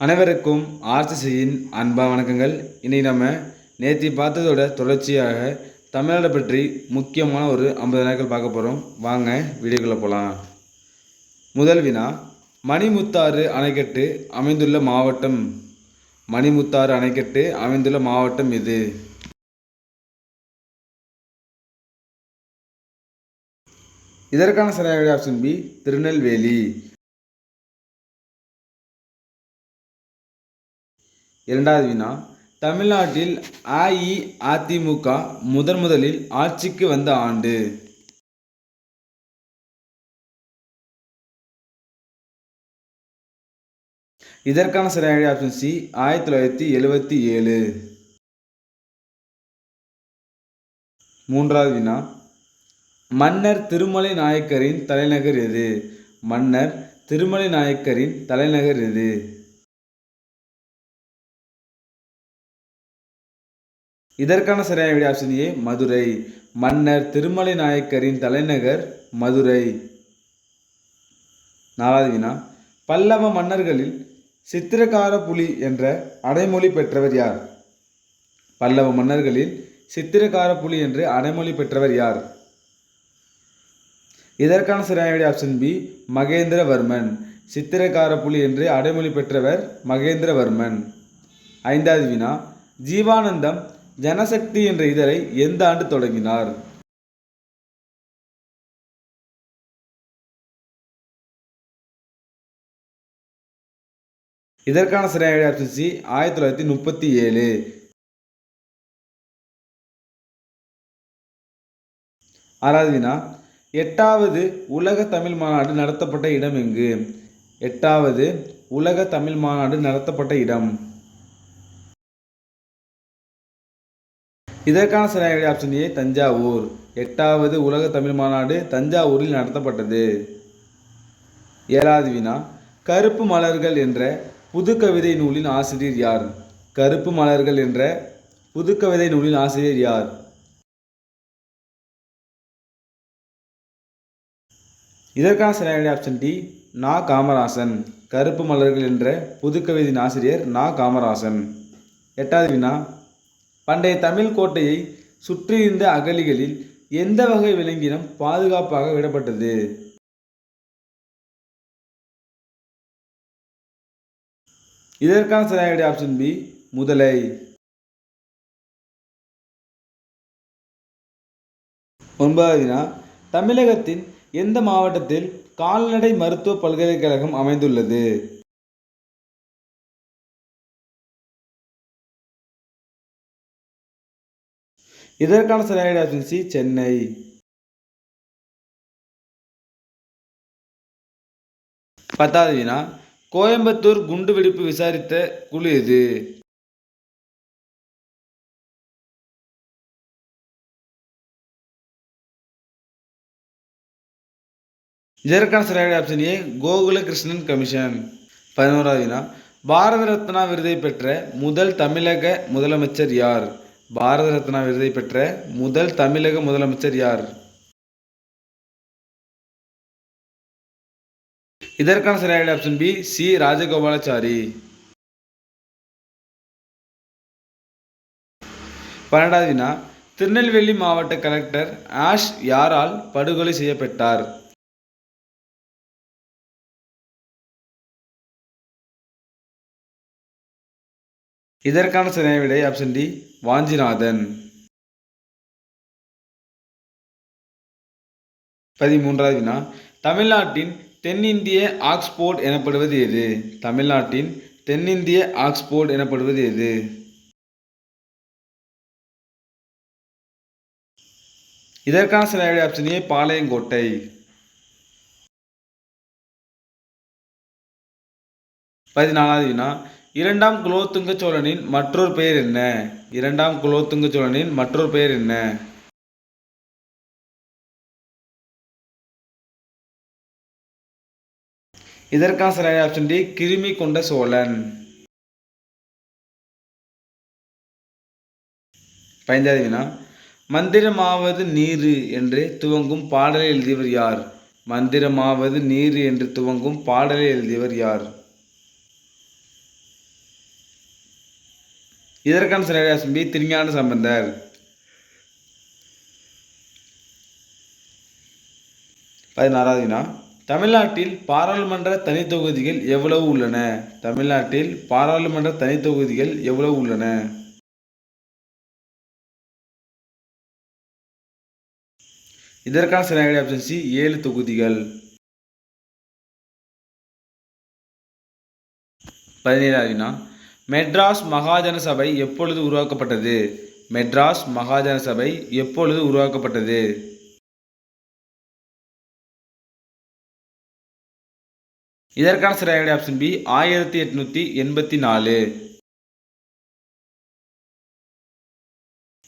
அனைவருக்கும் ஆர்சிசியின் அன்பா வணக்கங்கள். இன்றைக்கி நம்ம நேற்று பார்த்ததோட தொடர்ச்சியாக தமிழ்நாடு பற்றி முக்கியமான ஒரு ஐம்பது நாட்கள் பார்க்க போகிறோம் வாங்க வீடியோக்குள்ளே போகலாம் முதல் வினா மணிமுத்தாறு அணைக்கட்டு அமைந்துள்ள மாவட்டம். மணிமுத்தாறு அணைக்கட்டு அமைந்துள்ள மாவட்டம் எது? இதற்கான சரியாக ஆப்ஷன் பி திருநெல்வேலி. இரண்டாவது வினா. தமிழ்நாட்டில் அஇஅதிமுக முதன் முதலில் ஆட்சிக்கு வந்த ஆண்டு. இதற்கான சரியான ஆப்ஷன் சி ஆயிரத்தி தொள்ளாயிரத்தி எழுபத்தி ஏழு. மூன்றாவது வினா. மன்னர் திருமலை நாயக்கரின் தலைநகர் எது? மன்னர் திருமலை நாயக்கரின் தலைநகர் எது? இதற்கான சரியான விடை ஆப்ஷன் ஏ மதுரை. மன்னர் திருமலை நாயக்கரின் தலைநகர் மதுரை. நாலாவது வினா பல்லவ மன்னர்களில் சித்திரகார புலி என்ற அடைமொழி பெற்றவர் யார்? பல்லவ மன்னர்களில் சித்திரகார புலி என்று அடைமொழி பெற்றவர் யார்? இதற்கான சரியான விடை ஆப்ஷன் பி மகேந்திரவர்மன். சித்திரகார புலி என்று அடைமொழி பெற்றவர் மகேந்திரவர்மன். ஐந்தாவது வினா ஜீவானந்தம் ஜனசக்தி என்ற இதழை எந்த ஆண்டு தொடங்கினார்? இதற்கான சரியான ஆப்ஷன் சி ஆயிரத்தி தொள்ளாயிரத்தி முப்பத்தி ஏழு. ஆறாவது வினா எட்டாவது உலக தமிழ் மாநாடு நடத்தப்பட்ட இடம் எங்கு? எட்டாவது உலக தமிழ் மாநாடு நடத்தப்பட்ட இடம். இதற்கான சரியான ஆப்ஷன் ஏ தஞ்சாவூர். எட்டாவது உலக தமிழ் மாநாடு தஞ்சாவூரில் நடத்தப்பட்டது. ஏழாவது வினா கருப்பு மலர்கள் என்ற புது கவிதை நூலின் ஆசிரியர் யார்? கருப்பு மலர்கள் என்ற புது கவிதை நூலின் ஆசிரியர் யார்? இதற்கான சரியான ஆப்ஷன் டி நா. காமராசன். கருப்பு மலர்கள் என்ற புதுக்கவிதையின் ஆசிரியர் நா. காமராசன். எட்டாவது வினா பண்டைய தமிழ் கோட்டையை சுற்றியிருந்த அகழிகளில் எந்த வகை விலங்கினம் பாதுகாப்பாக விடப்பட்டது? இதற்கான சரியான ஆப்ஷன் பி முதலை. ஒன்பதாவது வினா தமிழகத்தின் எந்த மாவட்டத்தில் கால்நடை மருத்துவ பல்கலைக்கழகம் அமைந்துள்ளது? இதற்கான சரியான ஆப்ஷன் சி சென்னை. பத்தாவது வினா கோயம்புத்தூர் குண்டுவெடிப்பு விசாரித்த குழு எது? இதற்கான சரியான option A Gokula Krishnan commission பதினோராவது வினா பாரத ரத்னா விருதை பெற்ற முதல் தமிழக முதலமைச்சர் யார்? பாரத ரத்னா விருதை பெற்ற முதல் தமிழக முதலமைச்சர் யார்? இதற்கான சரியான ஆப்ஷன் பி சி ராஜகோபாலாச்சாரி. பன்னெண்டாவது வினா திருநெல்வேலி மாவட்ட கலெக்டர் ஆஷ் யாரால் படுகொலை செய்யப்பட்டார்? இதற்கான சரியான விடை ஆப்ஷன் டி வாஞ்சிநாதன். பதிமூன்றாவது வினா தமிழ்நாட்டின் தென்னிந்திய ஆக்ஸ்போர்ட் எனப்படுவது எது? தமிழ்நாட்டின் தென்னிந்திய ஆக்ஸ்போர்ட் எனப்படுவது எது? இதற்கான சரியான ஆப்ஷன் ஏ பாளையங்கோட்டை. பதினாலாவது வினா இரண்டாம் குலோத்துங்க சோழனின் மற்றொரு பெயர் என்ன? இரண்டாம் குலோத்துங்க சோழனின் மற்றொரு பெயர் என்ன? இதற்கான சரியான ஆப்ஷன் டி கிருமி கொண்ட சோழன். பதினைந்தாவது வினா மந்திரமாவது நீரு என்று துவங்கும் பாடலை எழுதியவர் யார்? மந்திரமாவது நீர் என்று துவங்கும் பாடலை எழுதியவர் யார்? இதற்கான சரியான பி திருஞான சம்பந்தர். பதினாறாவது வினா. தமிழ்நாட்டில் பாராளுமன்ற தனித்தொகுதிகள் எவ்வளவு உள்ளன? தமிழ்நாட்டில் பாராளுமன்ற தனித்தொகுதிகள் எவ்வளவு உள்ளன? இதற்கான சரியான ஆப்ஷன் சி ஏழு தொகுதிகள். பதினேழாவது வினா. மெட்ராஸ் மகாஜன சபை எப்பொழுது உருவாக்கப்பட்டது? மெட்ராஸ் மகாஜன சபை எப்பொழுது உருவாக்கப்பட்டது? இதற்கான சரியான ஆப்ஷன் பி ஆயிரத்தி எட்நூத்தி எண்பத்தி நாலு.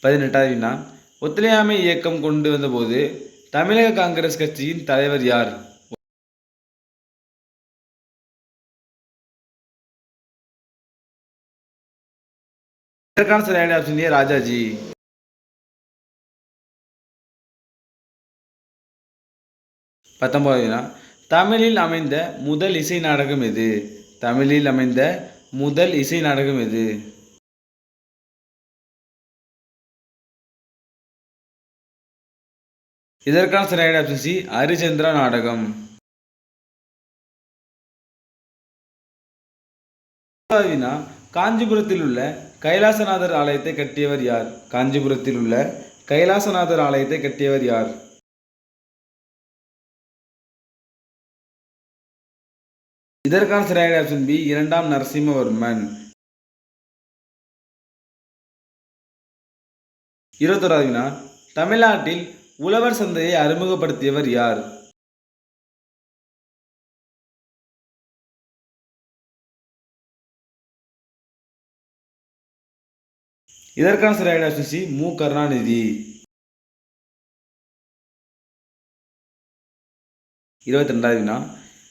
பதினெட்டாவது வினா. ஒத்துழையாமை இயக்கம் கொண்டு வந்தபோது தமிழக காங்கிரஸ் கட்சியின் தலைவர் யார்? இதற்கான சரியான ஆப்ஷன் ஏ ராஜாஜி. பத்தொன்பதாவது தமிழில் அமைந்த முதல் இசை நாடகம் எது? தமிழில் அமைந்த முதல் இசை நாடகம் எது? இதற்கான சரியான ஆப்ஷன் சி ஹரிச்சந்திரா நாடகம். காஞ்சிபுரத்தில் உள்ள கைலாசநாதர் ஆலயத்தை கட்டியவர் யார்? காஞ்சிபுரத்தில் உள்ள கைலாசநாதர் ஆலயத்தை கட்டியவர் யார்? இதற்கான சரியான ஆப்ஷன் பி. இரண்டாம் நரசிம்மவர்மன். இருபத்தோராவது வினா தமிழ்நாட்டில் உழவர் சந்தையை அறிமுகப்படுத்தியவர் யார்? இதற்கான சரியான சி மு. கருணாநிதி. இருபத்தி ரெண்டாவது வினா.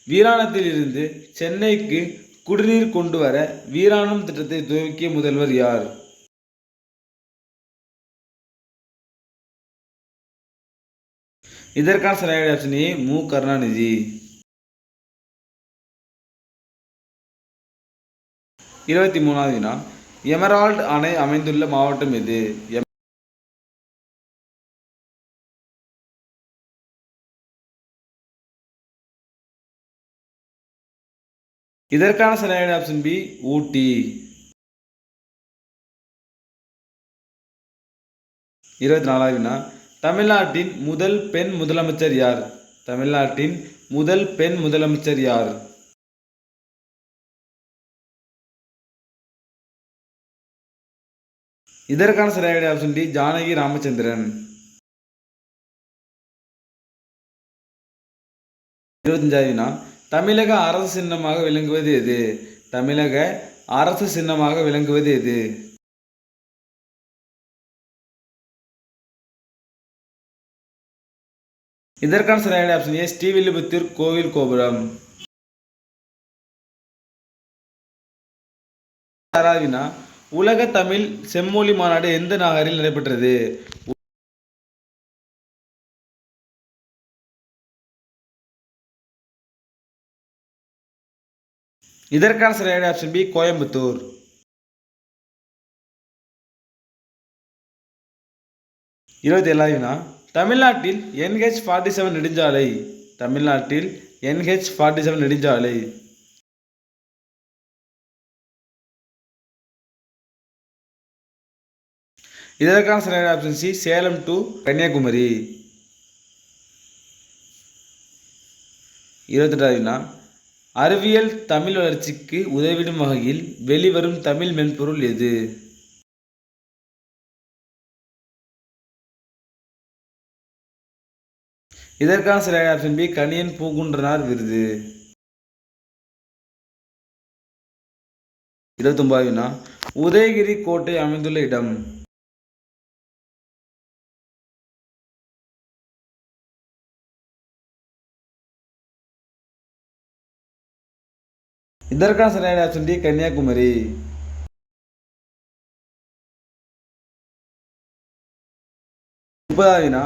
வீராணத்தில் இருந்து சென்னைக்கு குடிநீர் கொண்டு வர வீராணம் திட்டத்தை துவக்கிய முதல்வர் யார்? இதற்கான சரியான ஆப்ஷன் மு. கருணாநிதி. இருபத்தி மூணாவது வினா. எமரால்டு அணை அமைந்துள்ள மாவட்டம் எது? இதற்கான சரியான ஆப்ஷன் பி ஊட்டி. இருபத்தி நாலாவது தமிழ்நாட்டின் முதல் பெண் முதலமைச்சர் யார்? தமிழ்நாட்டின் முதல் பெண் முதலமைச்சர் யார்? இதற்கான சரியான ஆப்ஷன் டி ஜானகி ராமச்சந்திரன். இருபத்தஞ்சாவது தமிழக அரசு சின்னமாக விளங்குவது எது? தமிழக அரசு சின்னமாக விளங்குவது எது? இதற்கான சரியான ஆப்ஷன் ஏ ஸ்ரீவில்லிபுத்தூர் கோவில் கோபுரம். ஆறாவது உலக தமிழ் செம்மொழி மாநாடு எந்த நகரில் நடைபெற்றது? இதற்கான சரியான ஆப்ஷன் பி கோயம்புத்தூர். இருபத்தி ஏழாவதுனா தமிழ்நாட்டில் என்ஹெச் ஃபார்ட்டி செவன் நெடுஞ்சாலை. தமிழ்நாட்டில் என்ஹெச் ஃபார்ட்டி செவன் நெடுஞ்சாலை. இதற்கான சரியான option C Salem to Kanyakumari. இருபத்தெட்டாவது அறிவியல் தமிழ் வளர்ச்சிக்கு உதவிடும் வகையில் வெளிவரும் தமிழ் மென்பொருள் எது? இதற்கான சரியான ஆப்ஷன் பி கணியன் பூகுன்றனார் விருது. இருபத்தொன்பதுனா உதயகிரி கோட்டை அமைந்துள்ள இடம். இதற்கான சரியான ஆப்ஷன் டி கன்னியாகுமரி. முப்பதாவது வினா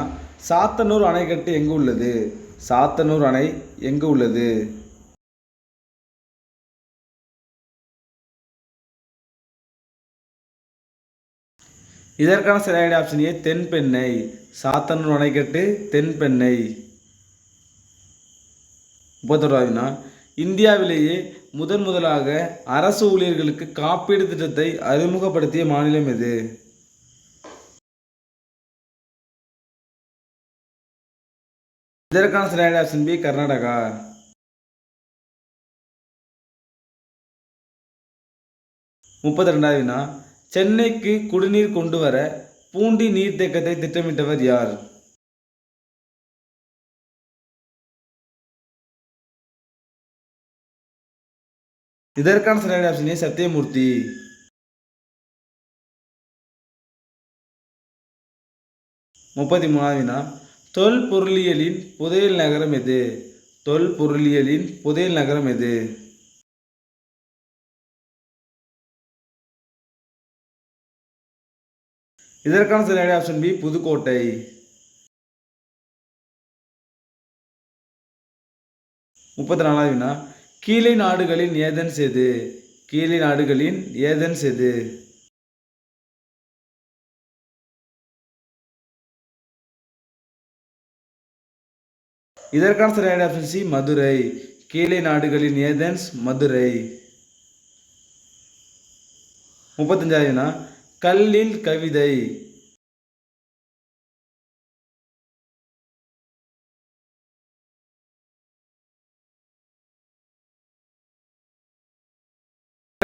சாத்தனூர் அணைக்கட்டு எங்கு உள்ளது? சாத்தனூர் அணை எங்கு உள்ளது? இதற்கான சரியான ஆப்ஷன் ஏ தென்பெண்ணை. சாத்தனூர் அணைக்கட்டு தென்பெண்ணை. முப்பத்தொராவினா இந்தியாவிலேயே முதன் முதலாக அரசு ஊழியர்களுக்கு காப்பீடு திட்டத்தை அறிமுகப்படுத்திய மாநிலம் எது? இதற்கான சரியான ஆப்ஷன் பி கர்நாடகா. முப்பத்தி ரெண்டாவதுனா சென்னைக்கு குடிநீர் கொண்டு வர பூண்டி நீர்த்தேக்கத்தை திட்டமிட்டவர் யார்? இதற்கான சரியான ஆப்ஷன் சத்தியமூர்த்தி. முப்பத்தி மூணாவது வினா. தொல்பொருளியலின் புதையல் நகரம் எது? தொல்பொருளியலின் புதையல் நகரம் எது? இதற்கான சரியான ஆப்ஷன் பி புதுக்கோட்டை. முப்பத்தி நாலாவதுனா கீழே நாடுகளின் ஏதன்ஸ் எது கீழே நாடுகளின் ஏதென்ஸ் எது இதற்கான சரியான ஆப்ஷன் சி மதுரை. கீழே நாடுகளின் ஏதன்ஸ் மதுரை. முப்பத்தஞ்சாயிரம்னா கல்லில் கவிதை.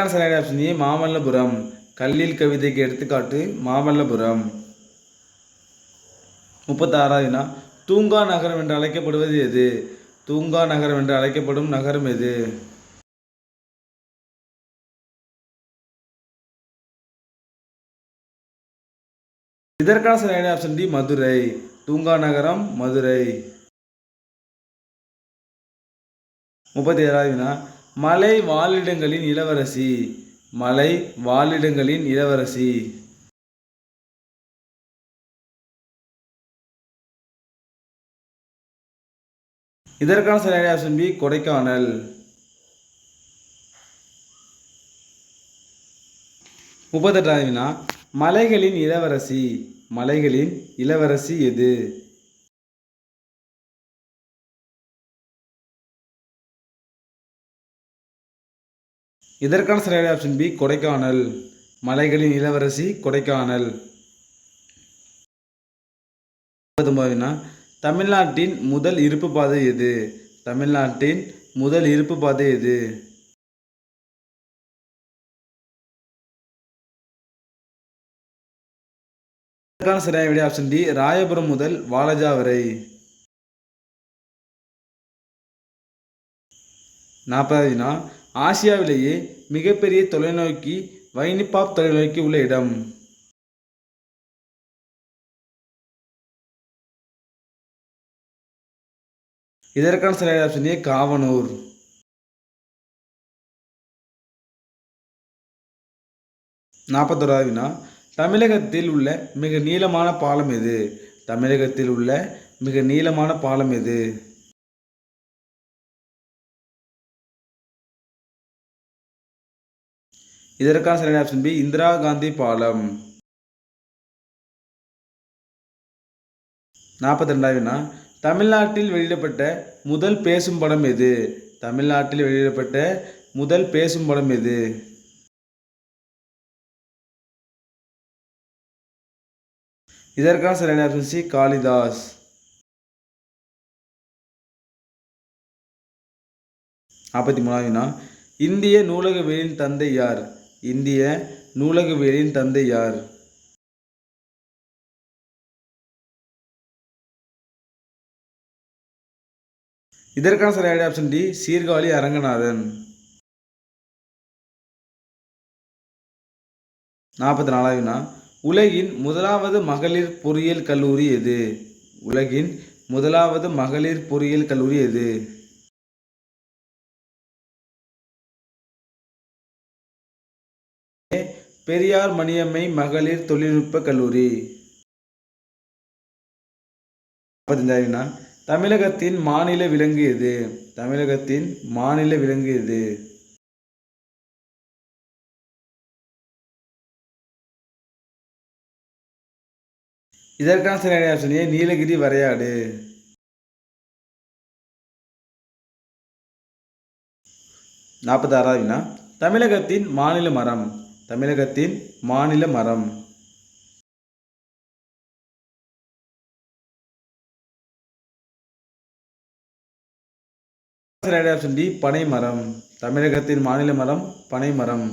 சரியான ஆப்ஷன் ஏ மாமல்லபுரம். கல்லில் கவிதைக்கு எடுத்துக்காட்டு மாமல்லபுரம். முப்பத்தாறாவதுனா தூங்கா நகரம் என்று அழைக்கப்படுவது எது? தூங்கா நகரம் என்று அழைக்கப்படும் நகரம் எது? இதற்கான சரியான ஆப்ஷன் டி மதுரை. தூங்கா நகரம் மதுரை. முப்பத்தி ஏழாவதுனா மலை வாழிடங்களின் இளவரசி. மலை வாழிடங்களின் இளவரசி. இதற்கான சரியான ஆப்ஷன் பி கொடைக்கானல். வினா மலைகளின் இளவரசி. மலைகளின் இளவரசி எது? இதற்கான சரியான ஆப்ஷன் பி கொடைக்கானல். மலைகளின் இளவரசி கொடைக்கானல். தமிழ்நாட்டின் முதல் இருப்பு பாதை எது? தமிழ்நாட்டின் முதல் இருப்பு பாதை எது? இதற்கான சரியான விடை ஆப்ஷன் டி ராயபுரம் முதல் வாலஜா வரை. நாற்பதாவதுனா ஆசியாவிலேயே மிகப்பெரிய தொலைநோக்கி வைனிபாப் தொலைநோக்கி உள்ள இடம். இதற்கான சரியான ஆப்ஷன் ஏ காவனூர். நாற்பத்தோராவினா தமிழகத்தில் உள்ள மிக நீளமான பாலம் எது? தமிழகத்தில் உள்ள மிக நீளமான பாலம் எது? இதற்கான சரியான ஆப்ஷன் பி இந்திரா காந்தி பாலம். நாற்பத்தி ரெண்டாவதுனா தமிழ்நாட்டில் வெளியிடப்பட்ட முதல் பேசும் படம் எது? தமிழ்நாட்டில் வெளியிடப்பட்ட முதல் பேசும் படம் எது? இதற்கான சரியான ஆப்ஷன் சி காளிதாஸ். நாற்பத்தி மூணாவதுனா இந்திய நூலகவியலின் தந்தை யார்? இந்திய நூலகவியலின் தந்தை யார்? இதற்கான சரியான ஆப்ஷன் டி சீர்காழி அரங்கநாதன். நாற்பத்தி நாலாவதுனா உலகின் முதலாவது மகளிர் பொறியியல் கல்லூரி எது? உலகின் முதலாவது மகளிர் பொறியியல் கல்லூரி எது? பெரியார் மணியம்மை மகளிர் தொழில்நுட்ப கல்லூரி. நான் தமிழகத்தின் மாநில விலங்கு எது? தமிழகத்தின் மாநில விலங்கு எது? இதற்கான சரியான ஆப்ஷன் நீலகிரி வரையாடு. நாற்பத்தாறாவது வினா தமிழகத்தின் மாநில மரம். தமிழகத்தின் மாநில மரம். சரியான ஆப்ஷன் டி பனை மரம். தமிழகத்தின் மாநில மரம் பனை மரம்.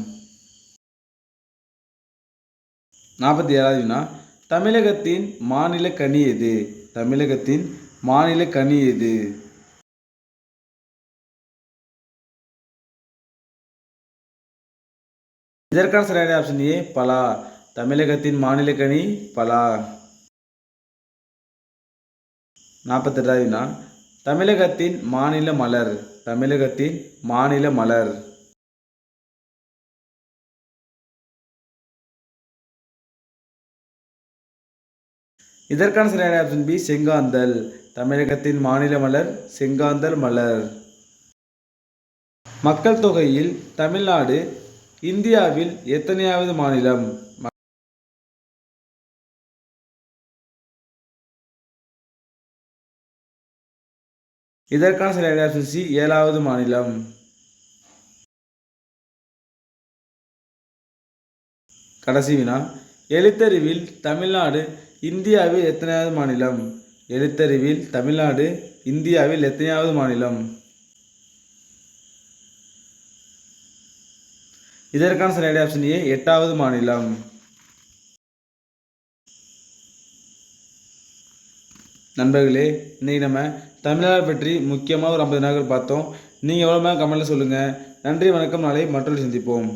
நாற்பத்தி ஏழாவது வினா. தமிழகத்தின் மாநில கனி எது? தமிழகத்தின் மாநில கனி எது? இதற்கான சரியான ஆப்ஷன் ஏ பலா. தமிழகத்தின் மாநில கனி பலா. நாற்பத்தெட்டாவது வினா தமிழகத்தின் மாநில மலர். தமிழகத்தின் மாநில மலர். இதற்கான சரியான ஆப்ஷன் பி செங்காந்தல். தமிழகத்தின் மாநில மலர் செங்காந்தல் மலர். மக்கள் தொகையில் தமிழ்நாடு இந்தியாவில் எத்தனையாவது மாநிலம்? இதற்கான சரியான ஆப்ஷன் சி ஏழாவது மாநிலம். கடைசி வினா. எழுத்தறிவில் தமிழ்நாடு இந்தியாவில் எத்தனையாவது மாநிலம்? எழுத்தறிவில் தமிழ்நாடு இந்தியாவில் எத்தனையாவது மாநிலம்? இதற்கான சரியான ஆப்ஷன் ஏ எட்டாவது மாநிலம். நண்பர்களே இன்னைக்கு நம்ம தமிழ்நாடு பற்றி முக்கியமாக ஒரு ஐம்பது நாட்கள் பார்த்தோம். நீங்கள் எவ்வளோ கமெண்ட்டில் சொல்லுங்கள் நன்றி வணக்கம். நாளை மற்றொரு சந்திப்போம்.